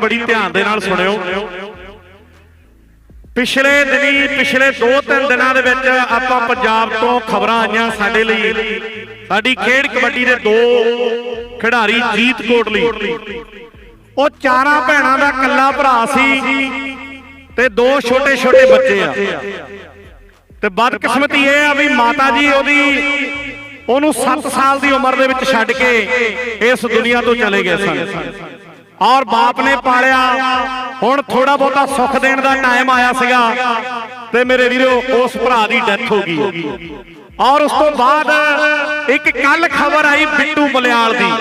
ਬੜੀ ਧਿਆਨ ਦੇ ਨਾਲ ਸੁਣਿਓ। ਪਿਛਲੇ ਦਿਨੀ, ਪਿਛਲੇ 2-3 ਦਿਨਾਂ ਦੇ ਵਿੱਚ ਆਪਾਂ ਪੰਜਾਬ ਤੋਂ ਖਬਰਾਂ ਆਈਆਂ ਸਾਡੇ ਲਈ। ਸਾਡੀ ਖੇਡ ਕਬੱਡੀ ਦੇ ਦੋ ਖਿਡਾਰੀ ਜੀਤ ਕੋਟਲੀ। ਉਹ ਚਾਰਾਂ ਭੈਣਾਂ ਦਾ ਇਕੱਲਾ ਭਰਾ ਸੀ ਤੇ ਦੋ ਛੋਟੇ ਛੋਟੇ ਬੱਚੇ ਆ। ਤੇ ਬਦਕਿਸਮਤੀ ਇਹ ਆ ਵੀ ਮਾਤਾ ਜੀ ਉਹਦੀ ਉਹਨੂੰ 7 ਸਾਲ ਦੀ ਉਮਰ ਦੇ ਵਿੱਚ ਛੱਡ ਕੇ ਇਸ ਦੁਨੀਆ ਤੋਂ ਚਲੇ ਗਏ ਸਨ। ਔਰ ਬਾਪ ਨੇ ਪਾਲਿਆ। ਹੁਣ ਥੋੜਾ ਬਹੁਤਾ ਸੁੱਖ ਦੇਣ ਦਾ ਟਾਈਮ ਆਇਆ ਸੀਗਾ ਤੇ ਮੇਰੇ ਵੀਰੋ ਉਸ ਭਰਾ ਦੀ ਡੈਥ ਹੋ ਗਈ। ਔਰ ਉਸ ਤੋਂ ਬਾਅਦ ਇੱਕ ਕੱਲ ਖਬਰ ਆਈ ਬਿੱਟੂ ਬਲਿਆਲ ਦੀ।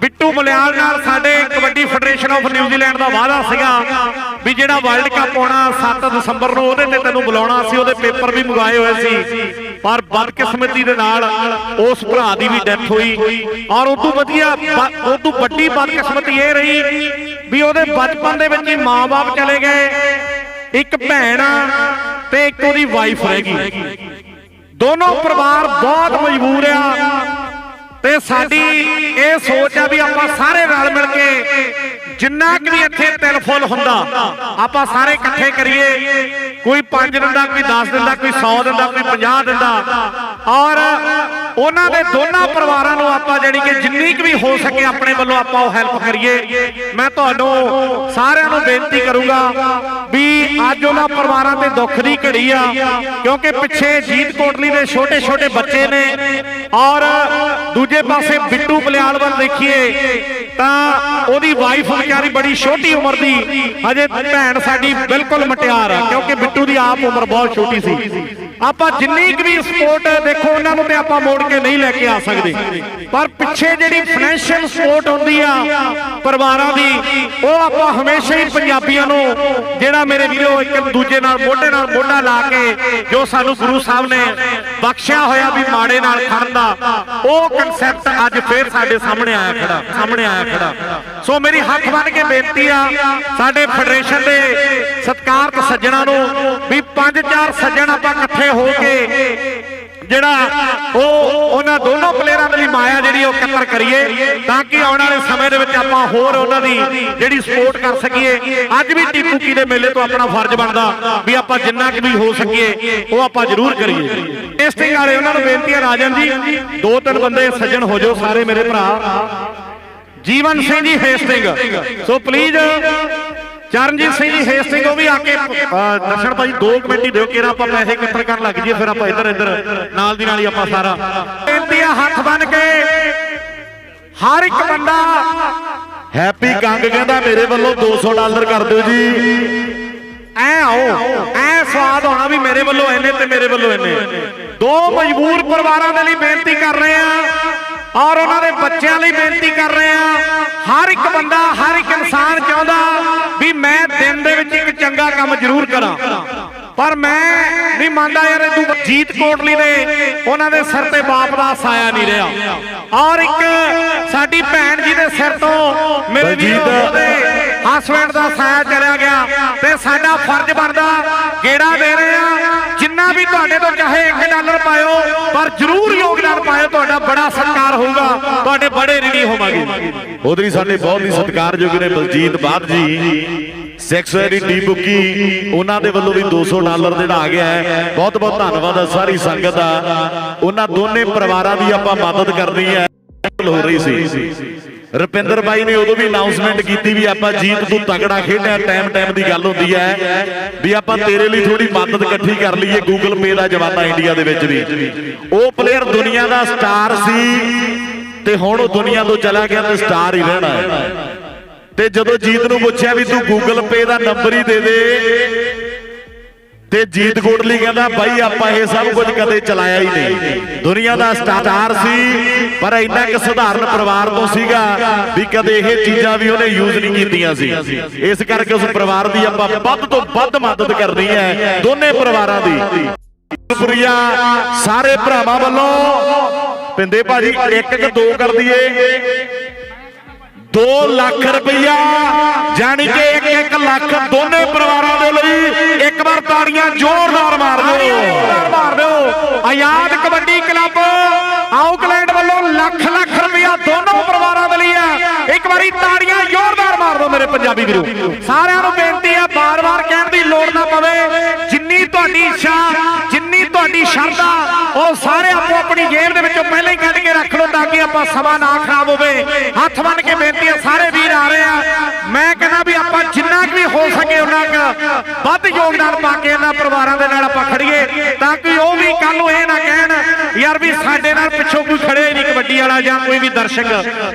ਬਿੱਟੂ ਬਲਿਆਲ ਨਾਲ ਸਾਡੇ kabaddi federation of New Zealand ਦਾ ਵਾਅਦਾ ਸੀਗਾ। ਵੀ ਜਿਹੜਾ ਵਰਲਡ ਕੱਪ ਹੋਣਾ 7 ਦਸੰਬਰ ਨੂੰ ਉਹਦੇ ਤੇ ਤੈਨੂੰ ਬੁਲਾਉਣਾ ਸੀ ਉਹਦੇ ਪੇਪਰ ਵੀ ਮੰਗਾਏ ਹੋਏ ਸੀ। ਪਰ ਬਦਕਿਸਮਤੀ ਦੇ ਨਾਲ ਉਸ ਭਰਾ ਦੀ ਵੀ ਡੈਥ ਹੋਈ। ਔਰ ਉਦੋਂ ਵਧੀਆ ਉਦੋਂ ਵੱਡੀ ਬਦਕਿਸਮਤੀ ਇਹ ਰਹੀ ਵੀ ਉਹਦੇ ਬਚਪਨ ਦੇ ਵਿੱਚ ਹੀ ਮਾਂ-ਬਾਪ ਚਲੇ ਗਏ। ਇੱਕ ਭੈਣ ਆ ਤੇ ਇੱਕ ਉਹਦੀ ਵਾਈਫ ਰਹਿ ਗਈ। ਦੋਨੋਂ ਪਰਿਵਾਰ ਬਹੁਤ ਮਜਬੂਰ ਆ। ਤੇ ਸਾਡੀ ਇਹ ਸੋਚ ਆ ਵੀ ਆਪਾਂ ਸਾਰੇ ਰਲ ਮਿਲ ਕੇ ਜਿੰਨਾ ਕਿ ਵੀ ਇੱਥੇ ਤਿਲ ਫੁੱਲ ਹੁੰਦਾ, ਆਪਾਂ ਸਾਰੇ ਇਕੱਠੇ ਕਰੀਏ। ਕੋਈ 5 ਦਿੰਦਾ, ਕੋਈ 10 ਦਿੰਦਾ, ਕੋਈ 100 ਦਿੰਦਾ, ਕੋਈ 50 ਦਿੰਦਾ। ਔਰ ਉਹਨਾਂ ਦੇ ਦੋਨਾਂ ਪਰਿਵਾਰਾਂ ਨੂੰ ਆਪਾਂ ਜਿਹੜੀ ਕਿ ਜਿੰਨੀ ਕੁ ਵੀ ਹੋ ਸਕੇ ਆਪਣੇ ਵੱਲੋਂ ਆਪਾਂ ਉਹ ਹੈਲਪ ਕਰੀਏ। ਮੈਂ ਤੁਹਾਨੂੰ ਸਾਰਿਆਂ ਨੂੰ ਬੇਨਤੀ ਕਰੂੰਗਾ ਵੀ ਅੱਜ ਉਹਨਾਂ ਪਰਿਵਾਰਾਂ ਤੇ ਦੁੱਖ ਦੀ ਘੜੀ ਆ, ਕਿਉਂਕਿ ਪਿੱਛੇ ਜੀਤ ਕੋਟਲੀ ਦੇ ਛੋਟੇ ਛੋਟੇ ਬੱਚੇ ਨੇ। ਔਰ ਦੂਜੇ ਪਾਸੇ ਬਿੱਟੂ ਬਲਿਆਲ ਵੱਲ ਦੇਖੀਏ ਤਾਂ ਉਹਦੀ ਵਾਈਫ ਵਿਚਾਰੀ ਬੜੀ ਛੋਟੀ ਉਮਰ ਦੀ, ਹਜੇ ਭੈਣ ਸਾਡੀ ਬਿਲਕੁਲ ਮਟਿਆਰ ਆ, ਕਿਉਂਕਿ ਬਿੱਟੂ ਦੀ ਆਪ ਉਮਰ ਬਹੁਤ ਛੋਟੀ ਸੀ। ਆਪਾਂ ਜਿੰਨੀ ਕੁ ਵੀ ਸਪੋਰਟ ਦੇਖੋ, ਉਹਨਾਂ ਨੂੰ ਤੇ ਆਪਾਂ ਮੋੜ ਕੇ ਨਹੀਂ ਲੈ ਕੇ ਆ ਸਕਦੇ। ਪਰ ਪਿੱਛੇ ਜਿਹੜੀ ਫਾਈਨੈਂਸ਼ੀਅਲ ਸਪੋਰਟ ਹੁੰਦੀ ਆ, ਪਰਿਵਾਰਾਂ ਦੀ, ਉਹ ਆਪਾਂ ਹਮੇਸ਼ਾ ਹੀ ਪੰਜਾਬੀਆਂ ਨੂੰ, ਜਿਹੜਾ ਮੇਰੇ ਵੀਰੋ ਇੱਕ ਦੂਜੇ ਨਾਲ, ਮੋਢੇ ਨਾਲ ਮੋਢਾ ਲਾ ਕੇ, ਜੋ ਸਾਨੂੰ ਗੁਰੂ ਸਾਹਿਬ ਨੇ ਬਖਸ਼ਿਆ ਹੋਇਆ ਵੀ ਮਾੜੇ ਨਾਲ ਖੜਨ ਦਾ, ਉਹ ਕਨਸੈਪਟ ਅੱਜ ਫੇਰ ਸਾਡੇ ਸਾਹਮਣੇ ਆਇਆ ਖੜਾ, ਸਾਹਮਣੇ ਆਇਆ ਖੜਾ। ਸੋ ਮੇਰੀ ਹੱਥ ਬੰਨ ਕੇ ਬੇਨਤੀ ਆ, ਸਾਡੇ ਫੈਡਰੇਸ਼ਨ ਦੇ ਸਤਿਕਾਰਤ ਸੱਜਣਾ ਨੂੰ ਵੀ ਪੰਜ ਚਾਰ ਸੱਜਣ ਆਪਾਂ ਇਕੱਠੇ ਹੋ ਕੇ ਜਿਹੜਾ ਉਹ ਉਹਨਾਂ ਦੋਨੋਂ ਪਲੇਅਰਾਂ ਦੇ ਲਈ ਮਾਇਆ ਜਿਹੜੀ ਉਹ ਇਕੱਤਰ ਕਰੀਏ, ਤਾਂ ਕਿ ਆਉਣ ਵਾਲੇ ਸਮੇਂ ਦੇ ਵਿੱਚ ਆਪਾਂ ਹੋਰ ਉਹਨਾਂ ਦੀ ਜਿਹੜੀ ਸਪੋਰਟ ਕਰ ਸਕੀਏ। ਅੱਜ ਵੀ ਟੀਪੂ ਕੀ ਦੇ ਮੇਲੇ ਤੋਂ ਆਪਣਾ ਫਰਜ਼ ਬਣਦਾ ਵੀ ਆਪਾਂ ਜਿੰਨਾ ਕਿ ਵੀ ਹੋ ਸਕੀਏ, ਉਹ ਆਪਾਂ ਜ਼ਰੂਰ ਕਰੀਏ। ਟੇਸਟਿੰਗ ਵਾਲੇ ਉਹਨਾਂ ਨੂੰ ਬੇਨਤੀ ਹੈ ਰਾਜਨ ਜੀ, ਦੋ ਤਿੰਨ ਬੰਦੇ ਸੱਜਣ ਹੋ ਜਾਓ ਸਾਰੇ ਮੇਰੇ ਭਰਾ। Jeevan Singh ji Hastings so please Charanjit Singh ji Hastings ਉਹ ਵੀ ਆ ਕੇ ਦਰਸ਼ਨ ਭਾਈ 2 ਕਮੇਟੀ ਦਿਓ ਕਿਰਾ ਆਪਾਂ ਪੈਸੇ ਇਕੱਠੇ ਕਰਨ ਲੱਗ ਜਾਈਏ ਫਿਰ ਆਪਾਂ ਇੱਧਰ ਇੱਧਰ ਨਾਲ ਦੀ ਨਾਲ ਹੀ ਆਪਾਂ ਸਾਰਾ। ਬੇਨਤੀ ਆ ਹੱਥ ਬੰਨ ਕੇ ਹਰ ਇੱਕ ਬੰਦਾ ਹੈਪੀ ਕੰਗ ਕਹਿੰਦਾ ਮੇਰੇ ਵੱਲੋਂ 200 ਡਾਲਰ ਕਰ ਦਿਓ ਜੀ। ਐ ਆਓ ਐ ਸਵਾਦ ਹੋਣਾ ਵੀ ਮੇਰੇ ਵੱਲੋਂ ਇੰਨੇ ਤੇ ਮੇਰੇ ਵੱਲੋਂ ਇੰਨੇ। ਦੋ ਮਜਬੂਰ ਪਰਿਵਾਰਾਂ ਦੇ ਲਈ ਬੇਨਤੀ ਕਰ ਰਹੇ ਆ ਔਰ ਉਹਨਾਂ ਦੇ ਬੱਚਿਆਂ ਲਈ ਬੇਨਤੀ ਕਰ ਰਹੇ ਆ ਹਰ ਇੱਕ ਬੰਦਾ ਹਰ ਇੱਕ ਇਨਸਾਨ ਚਾਹੁੰਦਾ ਵੀ ਮੈਂ ਦਿਨ ਦੇ ਵਿੱਚ ਇੱਕ ਚੰਗਾ ਕੰਮ ਜ਼ਰੂਰ ਕਰਾਂ। ਪਰ ਮੈਂ ਨਹੀਂ ਮੰਨਦਾ ਯਾਰ ਇਹ ਤੂੰ ਜੀਤ ਕੋਟਲੀ ਦੇ ਉਹਨਾਂ ਦੇ ਸਿਰ ਤੇ ਬਾਪ ਦਾ ਸਾਇਆ ਨਹੀਂ ਰਿਹਾ। ਔਰ ਇੱਕ ਸਾਡੀ ਭੈਣ ਜੀ ਦੇ ਸਿਰ ਤੋਂ ਮੇਰੇ ਵੀਰੋ ਦੇ ਹਸਬੰਡ ਦਾ ਸਾਇਆ ਚਲਿਆ ਗਿਆ ਤੇ ਸਾਡਾ ਫਰਜ਼ ਬਣਦਾ ਗੇੜਾ ਦੇ ਰਹੇ ਆ ਵੀ ਤੁਹਾਡੇ ਤੋਂ ਚਾਹੇ 1 ਡਾਲਰ ਪਾਇਓ ਪਰ ਜ਼ਰੂਰ ਯੋਗਦਾਨ ਪਾਇਓ ਤੁਹਾਡਾ ਬੜਾ ਸਤਿਕਾਰ ਹੋਊਗਾ ਤੁਹਾਡੇ ਬੜੇ ਰਿਣੀ ਹੋਵਾਂਗੇ। ਉਧਰੀ ਸਾਡੇ ਬਹੁਤ ਹੀ ਸਤਿਕਾਰਯੋਗ ਨੇ ਬਲਜੀਤ ਬਾਦ ਜੀ ਸੈਕਸੁਅਰੀ ਡੀ ਬੁੱਕੀ ਉਹਨਾਂ ਦੇ ਵੱਲੋਂ ਵੀ 200 ਡਾਲਰ ਜਿਹੜਾ ਆ ਗਿਆ ਹੈ। ਬਹੁਤ ਬਹੁਤ ਧੰਨਵਾਦ ਹੈ ਸਾਰੀ ਸੰਗਤ ਦਾ। ਉਹਨਾਂ ਦੋਨੇ ਪਰਿਵਾਰਾਂ ਦੀ ਆਪਾਂ ਮਦਦ ਕਰਨੀ ਹੈ। ਹੋ ਰਹੀ ਸੀ। ਰੁਪਿੰਦਰ ਬਾਈ ਨੇ ਉਦੋਂ ਵੀ ਅਨਾਉਂਸਮੈਂਟ ਕੀਤੀ ਵੀ ਆਪਾਂ ਜੀਤ ਤੂੰ ਤਗੜਾ ਖੇਡਿਆ ਟਾਈਮ ਟਾਈਮ ਦੀ ਗੱਲ ਹੁੰਦੀ ਹੈ ਵੀ ਆਪਾਂ ਤੇਰੇ ਲਈ ਥੋੜੀ ਮਦਦ ਇਕੱਠੀ ਕਰ ਲਈਏ ਗੂਗਲ ਪੇ ਦਾ ਜਮਾਨਾ ਇੰਡੀਆ ਦੇ ਵਿੱਚ ਵੀ। ਉਹ ਪਲੇਅਰ ਦੁਨੀਆ ਦਾ ਸਟਾਰ ਸੀ ਤੇ ਹੁਣ ਉਹ ਦੁਨੀਆ ਤੋਂ ਚਲਾ ਗਿਆ ਤੇ ਸਟਾਰ ਹੀ ਰਹਿਣਾ ਹੈ। ਤੇ ਜਦੋਂ ਜੀਤ ਨੂੰ ਪੁੱਛਿਆ ਵੀ ਤੂੰ ਗੂਗਲ ਪੇ ਦਾ ਨੰਬਰ ਹੀ ਦੇ ਦੇ ਤੇ ਜੀਤ ਕੋਟਲੀ ਕਹਿੰਦਾ, ਬਾਈ, ਆਪਾਂ ਇਹ ਸਭ ਕੁਝ ਕਦੇ ਚਲਾਇਆ ਹੀ ਨਹੀਂ। ਦੁਨੀਆ ਦਾ ਸਟਾਰ ਸੀ, ਪਰ ਇੰਨਾ ਕਿ ਸਧਾਰਨ ਪਰਿਵਾਰ ਤੋਂ ਸੀਗਾ ਵੀ ਕਦੇ ਇਹ ਚੀਜ਼ਾਂ ਵੀ ਉਹਨੇ ਯੂਜ਼ ਨਹੀਂ ਕੀਤੀਆਂ ਸੀ। ਇਸ ਕਰਕੇ ਉਸ ਪਰਿਵਾਰ ਦੀ ਆਪਾਂ ਵੱਧ ਤੋਂ ਵੱਧ ਮਦਦ ਕਰਨੀ ਹੈ, ਦੋਨੇ ਪਰਿਵਾਰਾਂ ਦੀ। ਸ਼ੁਕਰੀਆ ਸਾਰੇ ਭਰਾਵਾਂ ਵੱਲੋਂ। ਪਿੰਦੇ ਭਾਜੀ, ਇੱਕ ਕਿ ਦੋ ਕਰ ਦਈਏ। 2 ਲੱਖ ਰੁਪਈਆ, ਜਾਣੀ ਕਿ 1 ਲੱਖ ਦੋਨੇ ਪਰਿਵਾਰਾਂ ਦੇ ਲਈ ਇੱਕ ਵਾਰ ਤਾੜੀਆਂ ਜ਼ੋਰਦਾਰ ਮਾਰ ਦਿਓ। ਆਜ਼ਾਦ ਕਬੱਡੀ ਕਲੱਬ ਆਉਕਲੈਂਡ ਵੱਲੋਂ ਲੱਖ ਲੱਖ ਰੁਪਇਆ ਦੋਨੋਂ ਪਰਿਵਾਰਾਂ ਦੇ ਲਈ ਹੈ। ਇੱਕ ਵਾਰੀ ਤਾੜੀਆਂ ਜ਼ੋਰਦਾਰ ਮਾਰ ਦਿਓ ਮੇਰੇ ਪੰਜਾਬੀ ਵੀਰੋ। ਸਾਰਿਆਂ ਨੂੰ ਬੇਨਤੀ ਹੈ ਬਾਰ-ਬਾਰ ਕਹਿਣ ਦੀ ਲੋੜ ਨਾ ਪਵੇ। ਜਿੰਨੀ ਤੁਹਾਡੀ ਇੱਛਾ ਜਿੰਨੀ ਤੁਹਾਡੀ ਸ਼ਰਧਾ ਉਹ ਸਾਰੇ ਆਪੋ ਆਪਣੀ ਜੇਬ ਦੇ ਵਿੱਚੋਂ ਪਹਿਲਾਂ ਹੀ ਕੱਢ ਕੇ ਰੱਖ ਲਓ ਤਾਂ ਕਿ ਆਪਾਂ ਸਮਾਂ ਨਾ ਖਰਾਬ ਹੋਵੇ। ਹੱਥ ਬੰਨ ਕੇ ਬੇਨਤੀ ਹੈ ਸਾਰੇ ਵੀਰ ਆ ਰਹੇ ਆ। ਮੈਂ ਕਹਿੰਦਾ ਆਪਾਂ ਜਿੰਨਾ ਕੁ ਵੀ ਹੋ ਸਕੇ ਉਹਨਾਂ ਕੁ ਵੱਧ ਯੋਗਦਾਨ ਪਾ ਕੇ ਇਹਨਾਂ ਪਰਿਵਾਰਾਂ ਦੇ ਨਾਲ ਆਪਾਂ ਖੜੀਏ, ਤਾਂ ਕਿ ਉਹ ਵੀ ਕੱਲ ਨੂੰ ਇਹ ਨਾ ਕਹਿਣ, ਯਾਰ ਵੀ ਸਾਡੇ ਨਾਲ ਪਿੱਛੋਂ ਕੋਈ ਖੜੇ ਨਹੀਂ ਕਬੱਡੀ ਵਾਲਾ ਜਾਂ ਕੋਈ ਵੀ ਦਰਸ਼ਕ।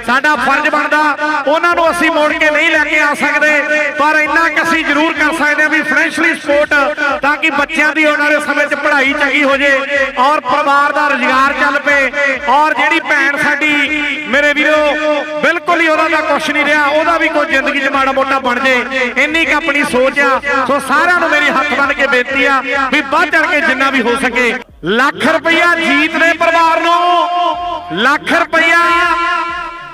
ਸਾਡਾ ਫਰਜ਼ ਬਣਦਾ, ਉਹਨਾਂ ਨੂੰ ਅਸੀਂ ਮੋੜ ਕੇ ਨਹੀਂ ਲੈ ਕੇ ਆ ਸਕਦੇ, ਪਰ ਇੰਨਾ ਕਿ ਅਸੀਂ ਜ਼ਰੂਰ ਕਰ ਸਕਦੇ ਹਾਂ ਵੀ ਫਾਈਨੈਂਸ਼ਲੀ ਸਪੋਰਟ ਤਾਂ ਕਿ ਬੱਚਿਆਂ ਦੀ ਆਉਣ ਵਾਲੇ ਸਮੇਂ 'ਚ ਪੜ੍ਹਾਈ ਚੰਗੀ ਹੋ ਜੇ ਔਰ ਪਰਿਵਾਰ ਦਾ ਰੁਜ਼ਗਾਰ ਚੱਲ ਪਏ। ਔਰ ਜਿਹੜੀ ਭੈਣ ਸਾਡੀ, ਮੇਰੇ ਵੀਰੋ, ਬਿਲਕੁਲ ਹੀ ਉਹਦਾ ਦਾ ਕੁਛ ਨਹੀਂ ਰਿਹਾ, ਉਹਦਾ ਵੀ ਕੋਈ ਜ਼ਿੰਦਗੀ 'ਚ ਮਾੜਾ ਮੋਟਾ ਬਣ ਜੇ। ਇੰਨੀ ਕੁ ਆਪਣੀ ਸੋਚ ਆ, ਸੋ ਸਾਰਿਆਂ ਨੂੰ ਮੇਰੀ ਹੱਥ ਬੰਨ ਕੇ ਬੇਨਤੀ ਆ ਵੀ ਵੱਧ ਚੜ ਕੇ ਜਿੰਨਾ ਵੀ ਹੋ ਸਕੇ। ਲੱਖ ਰੁਪਇਆ ਜੀਤ ਦੇ ਪਰਿਵਾਰ ਨੂੰ, ਲੱਖ ਰੁਪਈਆ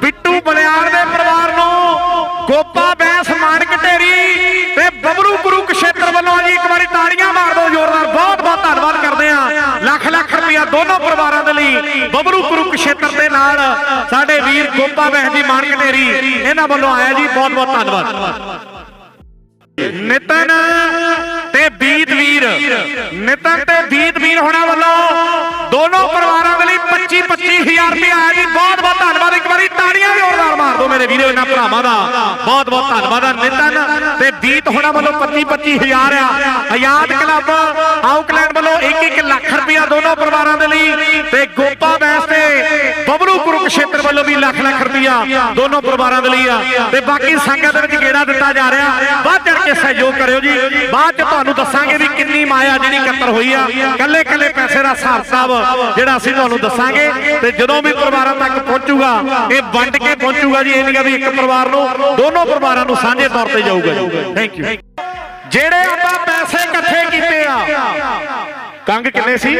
ਬਿੱਟੂ ਬਲਿਆਰ ਦੇ ਪਰਿਵਾਰ ਨੂੰ, ਗੋਪਾ ਬੈਂਸ ਮਾਨਕ ਢੇਰੀ ਤੇ ਬਬਰੂ ਗੁਰੂ ਕਸ਼ੇਤਰ ਵੱਲੋਂ ਜੀ ਇੱਕ ਵਾਰੀ ਤਾੜੀਆਂ ਮਾਰ ਦਿਓ, ਜ਼ੋਰਦਾਰ ਬਹੁਤ ਬਹੁਤ ਧੰਨਵਾਦ ਕਰਦੇ ਆ। ਲੱਖ ਲੱਖ ਰੁਪਇਆ ਦੋਨੋਂ ਪਰਿਵਾਰਾਂ ਦੇ ਲਈ ਬਬਰੂ ਗੁਰੂ ਕਸ਼ੇਤਰ ਦੇ ਨਾਲ ਸਾਡੇ ਵੀਰ ਗੋਪਾ ਬਹਿ ਜੀ ਮਾਨਕ ਢੇਰੀ ਇਹਨਾਂ ਵੱਲੋਂ ਆਇਆ ਜੀ, ਬਹੁਤ ਬਹੁਤ ਧੰਨਵਾਦ। ਨਿਤਨ ਤੇ ਬੀਤ ਵੀਰ ਨਿਤਨ ਤੇ ਬੀਤ ਵੀਰ ਹੋਣਾ ਵੱਲੋਂ ਦੋਨੋਂ ਪਰਿਵਾਰਾਂ ਦੇ ਲਈ 25 25000 ਰੁਪਇਆ ਆਇਆ ਜੀ, ਬਹੁਤ ਧੰਨਵਾਦ, ਇੱਕ ਵਾਰੀ ਤਾੜੀਆਂ ਜ਼ੋਰਦਾਰ ਮਾਰ ਦਿਓ ਮੇਰੇ ਵੀਰੋ, ਇਹਨਾਂ ਭਰਾਵਾਂ ਦਾ। ਬਹੁਤ ਬਹੁਤ ਧੰਨਵਾਦ ਆ ਨਿਤਨ ਤੇ ਬੀਤ ਹੋਣਾ ਵੱਲੋਂ 25 25000 ਆ। ਆਜ਼ਾਦ ਕਲੱਬ ਆਊਕਲੈਂਡ ਵੱਲੋਂ 1-1 ਲੱਖ ਰੁਪਇਆ ਦੋਨੋਂ ਪਰਿਵਾਰਾਂ ਦੇ ਲਈ ਤੇ ਗੋਪਾ ਬੈਸ ਤੇ ਬਬਰੂ ਕੁਰੂਕਸ਼ੇਤਰ ਵੱਲੋਂ ਵੀ ਲੱਖ ਲੱਖ ਰੁਪਇਆ ਦੋਨੋਂ ਪਰਿਵਾਰਾਂ ਦੇ ਲਈ ਆ। ਤੇ ਬਾਕੀ ਸੰਗਤ ਦੇ ਵਿੱਚ ਗੇੜਾ ਦਿੱਤਾ ਜਾ ਰਿਹਾ। ਵੱਧ ਚੜ ਕੇ ਸਹਿਯੋਗ ਕਰਿਓ ਜੀ। ਬਾਅਦ ਚ ਤੁਹਾਨੂੰ ਦੱਸਾਂਗੇ ਵੀ ਕਿੰਨੀ ਮਾਇਆ ਜਿਹੜੀ ਇਕੱਤਰ ਹੋਈ ਆ। ਕੱਲੇ ਕੱਲੇ ਪੈਸੇ ਦਾ ਹਿਸਾਬ ਕਿਤਾਬ ਜਿਹੜਾ ਅਸੀਂ ਤੁਹਾਨੂੰ ਦੱਸਾਂਗੇ। ਤੇ ਜਦੋਂ ਵੀ ਪਰਿਵਾਰਾਂ ਤੱਕ ਪਹੁੰਚੂਗਾ, ਇਹ ਵੰਡ ਕੇ ਪਹੁੰਚੂਗਾ ਜੀ। ਇਹ ਨਹੀਂ ਵੀ ਇੱਕ ਪਰਿਵਾਰ ਨੂੰ, ਦੋਨੋਂ ਪਰਿਵਾਰਾਂ ਨੂੰ ਸਾਂਝੇ ਤੌਰ ਤੇ ਜਾਊਗਾ ਜੀ। ਥੈਂਕ ਯੂ ਜਿਹੜੇ ਆਪਾਂ ਪੈਸੇ ਇਕੱਠੇ ਕੀਤੇ ਆ, ਕੰਗ ਕਿੰਨੇ ਸੀ?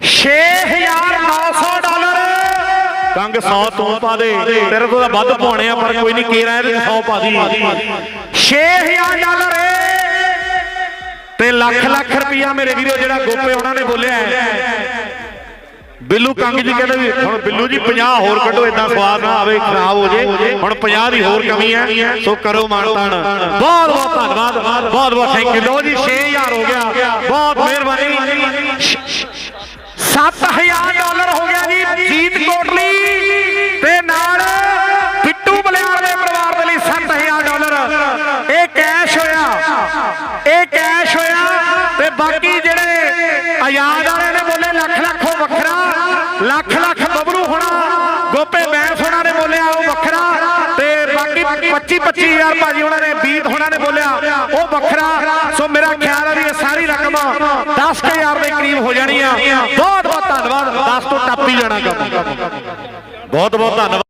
6900 ਡਾਲਰ ਕੰਗ 100 ਤੋਂ ਪਾ ਦੇ। ਤੇਰੇ ਤੋਂ ਤਾਂ ਵੱਧ ਪਾਉਣੇ ਆ, ਪਰ ਕੋਈ ਨਹੀਂ ਕੇਰਾ ਇਹਦੇ 100 ਪਾ ਦੀ। 6000 ਡਾਲਰ ਏ। ਤੇ ਲੱਖ ਲੱਖ ਰੁਪਇਆ ਮੇਰੇ ਵੀਰੋ, ਜਿਹੜਾ ਗੋਪੇ ਉਹਨਾਂ ਨੇ ਬੋਲਿਆ ਬਿੱਲੂ ਕੰਗ ਜੀ ਕਹਿੰਦੇ ਵੀ, ਹੁਣ ਬਿੱਲੂ ਜੀ 50 ਹੋਰ ਕੱਢੋ ਇਦਾਂ ਸਵਾਦ ਨਾ ਆਵੇ, ਖਰਾਬ ਹੋ ਜੇ। ਹੁਣ 50 ਦੀ ਹੋਰ ਕਮੀ ਹੈ, ਸੋ ਕਰੋ ਮਾਨਤਾਨ। ਬਹੁਤ ਬਹੁਤ ਧੰਨਵਾਦ। ਬਹੁਤ ਬਹੁਤ ਥੈਂਕ ਯੂ ਲੋ ਜੀ 6000 ਹੋ ਗਿਆ। ਬਹੁਤ ਮਿਹਰਬਾਨੀ। 7000 ਡਾਲਰ ਹੋ ਗਿਆ ਜੀ ਜੀਤ ਕੋਟਲੀ ਤੇ ਨਾਲ ਬਿੱਟੂ ਬਲਿਆਰ ਦੇ ਪਰਿਵਾਰ ਦੇ ਲਈ 7000 ਡਾਲਰ ਇਹ ਕੈਸ਼ ਹੋਇਆ ਇਹ ਕੈਸ਼ ਹੋਇਆ ਤੇ ਬਾਕੀ ਜਿਹੜੇ ਆਜ਼ਾਦ ਵਾਲੇ ਨੇ ਬੋਲੇ ਲੱਖ ਲੱਖ ਉਹ ਵੱਖਰਾ ਲੱਖ ਲੱਖ ਬਬਰੂ ਹੋਣਾ ਗੋਪੇ ਬੈਂਸ ਹੋਣਾ ਨੇ ਬੋਲਿਆ, ਉਹ ਵੱਖਰਾ। ਤੇ ਬਾਕੀ 25 25000 ਭਾਜੀ ਉਹਨਾਂ ਨੇ, ਬੀਤ ਹੋਣਾ ਨੇ ਬੋਲਿਆ, ਉਹ ਵੱਖਰਾ। ਸੋ ਮੇਰਾ ਖਿਆਲ ਹੈ ਵੀ ਇਹ ਸਾਰੀ ਰਕਮ 10000 ਦੇ ਕਰੀਬ ਹੋ ਜਾਣੀ ਆ। ਬਹੁਤ ਬਹੁਤ ਧੰਨਵਾਦ 10 ਤੋਂ ਟੱਪ ਹੀ ਜਾਣਾ ਕੰਮ। ਬਹੁਤ ਬਹੁਤ ਧੰਨਵਾਦ।